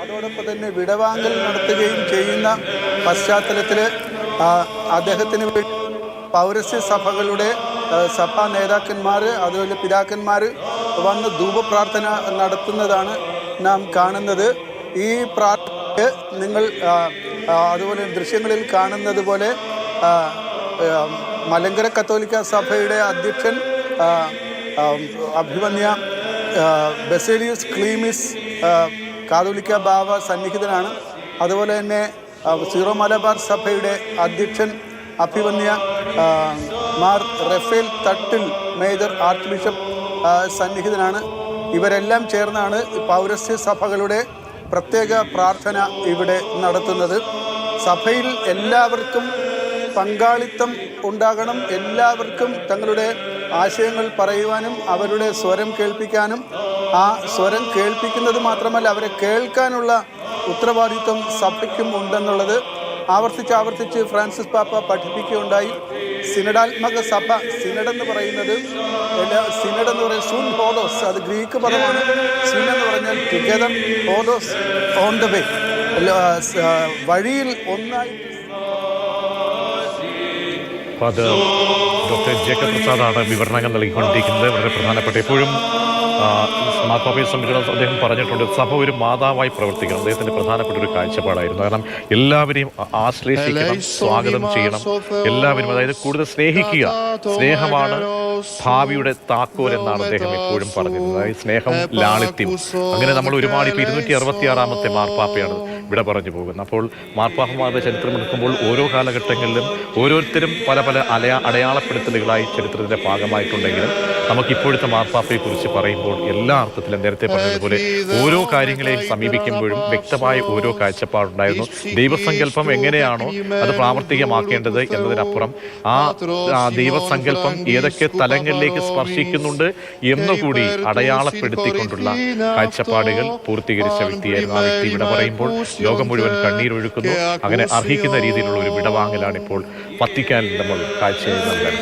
അതോടൊപ്പം തന്നെ വിടവാങ്ങൽ നടത്തുകയും ചെയ്യുന്ന പശ്ചാത്തലത്തിൽ അദ്ദേഹത്തിന് വേണ്ടി പൗരസ്യ സഭകളുടെ സഭാ നേതാക്കന്മാർ അതുപോലെ പിതാക്കന്മാർ വന്ന് ധൂപപ്രാർത്ഥന നടത്തുന്നതാണ് നാം കാണുന്നത്. ഈ പ്രാർത്ഥന നിങ്ങൾ അതുപോലെ ദൃശ്യങ്ങളിൽ കാണുന്നത് പോലെ മലങ്കര കത്തോലിക്ക സഭയുടെ അധ്യക്ഷൻ അഭിമന്യ ബസേലിയസ് ക്ലീമിസ് കാതോലിക്ക ബാവ സന്നിഹിതനാണ്. അതുപോലെ തന്നെ സീറോ മലബാർ സഭയുടെ അധ്യക്ഷൻ അഭിമന്യ Mar Raphael Thattil major archbishop സന്നിഹിതനാണ്. ഇവരെല്ലാം ചേർന്നാണ് പൗരസ്യ സഭകളുടെ പ്രത്യേക പ്രാർത്ഥന ഇവിടെ നടത്തുന്നത്. സഭയിൽ എല്ലാവർക്കും പങ്കാളിത്തം ഉണ്ടാകണം. എല്ലാവർക്കും തങ്ങളുടെ ആശയങ്ങൾ പറയുവാനും അവരുടെ സ്വരം കേൾപ്പിക്കാനും. ആ സ്വരം കേൾപ്പിക്കുന്നത് മാത്രമല്ല അവരെ കേൾക്കാനുള്ള ഉത്തരവാദിത്വം സഭയ്ക്കും ഉണ്ടെന്നുള്ളത് ആവർത്തിച്ച് ആവർത്തിച്ച് ഫ്രാൻസിസ് പാപ്പ പഠിപ്പിക്കുകയുണ്ടായി. സിനഡാത്മക സഭ സിനഡ് എന്ന് പറയുന്നത് സിനഡ് എന്ന് പറയുന്നത് സൂൺ ഹോദോസ് അത് ഗ്രീക്ക് പദമാണ്. സിൻ എന്ന് പറഞ്ഞാൽ ടുഗദർ ഹോദോസ് ഓൺ ദ വേ വഴിയിൽ ഒന്നായി ഫാദർ ഡോക്ടർ ജേക്കബ് പ്രസാദാണ് വിവരണങ്ങൾ നൽകിക്കൊണ്ടിരിക്കുന്നത്. വളരെ പ്രധാനപ്പെട്ട എപ്പോഴും മാർപ്പാപ്പയെ സംബന്ധിച്ചിടത്തോളം അദ്ദേഹം പറഞ്ഞിട്ടുണ്ട്. സഭ ഒരു മാതാവായി പ്രവർത്തിക്കണം. അദ്ദേഹത്തിന്റെ പ്രധാനപ്പെട്ട ഒരു കാഴ്ചപ്പാടായിരുന്നു. കാരണം എല്ലാവരെയും ആശ്ലേഷിക്കണം സ്വാഗതം ചെയ്യണം. എല്ലാവരും അതായത് കൂടുതൽ സ്നേഹിക്കുക. സ്നേഹമാണ് ഭാവിയുടെ താക്കോൽ എന്നാണ് അദ്ദേഹം എപ്പോഴും പറഞ്ഞിരുന്നത്. അതായത് സ്നേഹം ലാളിത്യം. അങ്ങനെ നമ്മൾ ഒരുപാട് ഇപ്പൊ ഇരുന്നൂറ്റി അറുപത്തി ആറാമത്തെ മാർപ്പാപ്പയാണ്. ഇവിടെ പറഞ്ഞു പോകുന്നു. അപ്പോൾ മാർപ്പാഹമാരുടെ ചരിത്രം എടുക്കുമ്പോൾ ഓരോ കാലഘട്ടങ്ങളിലും ഓരോരുത്തരും പല പല അലയ അടയാളപ്പെടുത്തലുകളായി ചരിത്രത്തിന്റെ ഭാഗമായിട്ടുണ്ടെങ്കിലും നമുക്കിപ്പോഴത്തെ മാർപ്പാപ്പയെക്കുറിച്ച് മാർപ്പാപ്പയെ പറയുമ്പോൾ എല്ലാ അർത്ഥത്തിലും നേരത്തെ പറഞ്ഞതുപോലെ ഓരോ കാര്യങ്ങളെയും സമീപിക്കുമ്പോഴും വ്യക്തമായ ഓരോ കാഴ്ചപ്പാടുണ്ടായിരുന്നു. ദൈവസങ്കല്പം എങ്ങനെയാണോ അത് പ്രാവർത്തികമാക്കേണ്ടത് എന്നതിനപ്പുറം ആ ദൈവസങ്കല്പം ഏതൊക്കെ തലങ്ങളിലേക്ക് സ്പർശിക്കുന്നുണ്ട് എന്നുകൂടി അടയാളപ്പെടുത്തിക്കൊണ്ടുള്ള കാഴ്ചപ്പാടുകൾ പൂർത്തീകരിച്ച വ്യക്തിയായിരുന്നു ആ വ്യക്തി ഇവിടെ പറയുമ്പോൾ ലോകം മുഴുവൻ കണ്ണീരൊഴുക്കുന്നു അങ്ങനെ അർഹിക്കുന്ന രീതിയിലുള്ള ഒരു വിടവാങ്ങലാണ് ഇപ്പോൾ വത്തിക്കാനിൽ നമ്മൾ കാഴ്ച നൽകുന്നത്